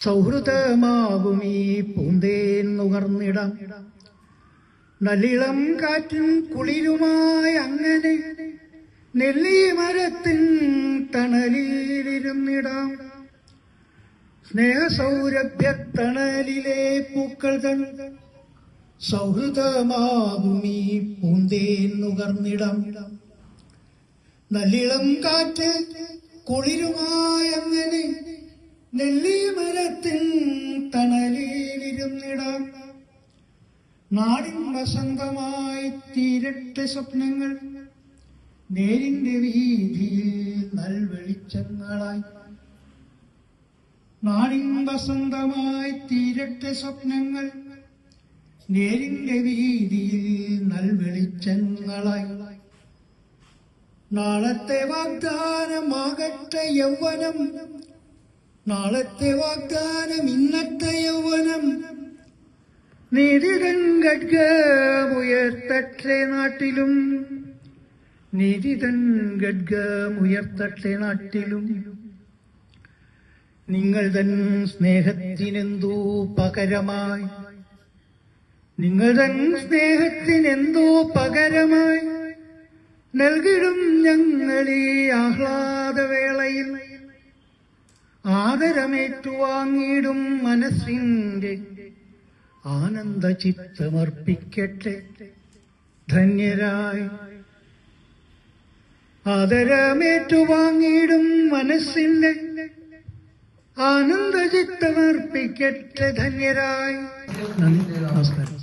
സൗഹൃദമാകും ഈ പൂന്തേൻ നുകർന്നിടം. നല്ലിളം കാറ്റും കുളിരുമായി അങ്ങനെ നെല്ലി മരത്തിൻ സ്നേഹസൗരഭ്യ തണലിലെ പൂക്കൾ സൗഹൃദമാകും ഈ പൂന്തേൻ നുകർന്നിടം. നല്ലിളം കാറ്റ് കുളിരുമായി നെല്ലി മരത്തിൻ നാടിൻ വസന്തമായി തീരട്ടെ സ്വപ്നങ്ങൾ നേരിന്റെ വീതിയിൽ നൽവെളിച്ചങ്ങളായി. നാടിൻ വസന്തമായി തീരട്ടെ സ്വപ്നങ്ങൾ നേരിന്റെ വീതിയിൽ നൽവെളിച്ചങ്ങളായി. നാളത്തെ വാഗ്ദാനമാകട്ടെ യൗവനം നാളത്തെ വാഗ്ദാനം ഇന്നത്തെ യൗവനം. നീതിതൻ ഗഡ്ഗമുയർത്തട്ടെ നാട്ടിലും. നീതിതൻ ഗഡ്ഗമുയർത്തട്ടെ നാട്ടിലും. നിങ്ങൾ തൻ സ്നേഹത്തിനെന്തോ പകരമായി. നിങ്ങൾ തൻ സ്നേഹത്തിനെന്തോ പകരമായി. നൽകിടും ഞങ്ങളീ ആഹ്ലാദവേളയിൽ. ആദരമേറ്റുവാങ്ങിയിടും മനസ്സിന്റെ ആനന്ദ ചിത്തമർപ്പിക്കട്ടെ ധന്യരായി ആദരമേറ്റുവാങ്ങിയിടും മനസ്സിന്റെ ആനന്ദ ചിത്തമർപ്പിക്കട്ടെ ധന്യരായി നമസ്കാരം.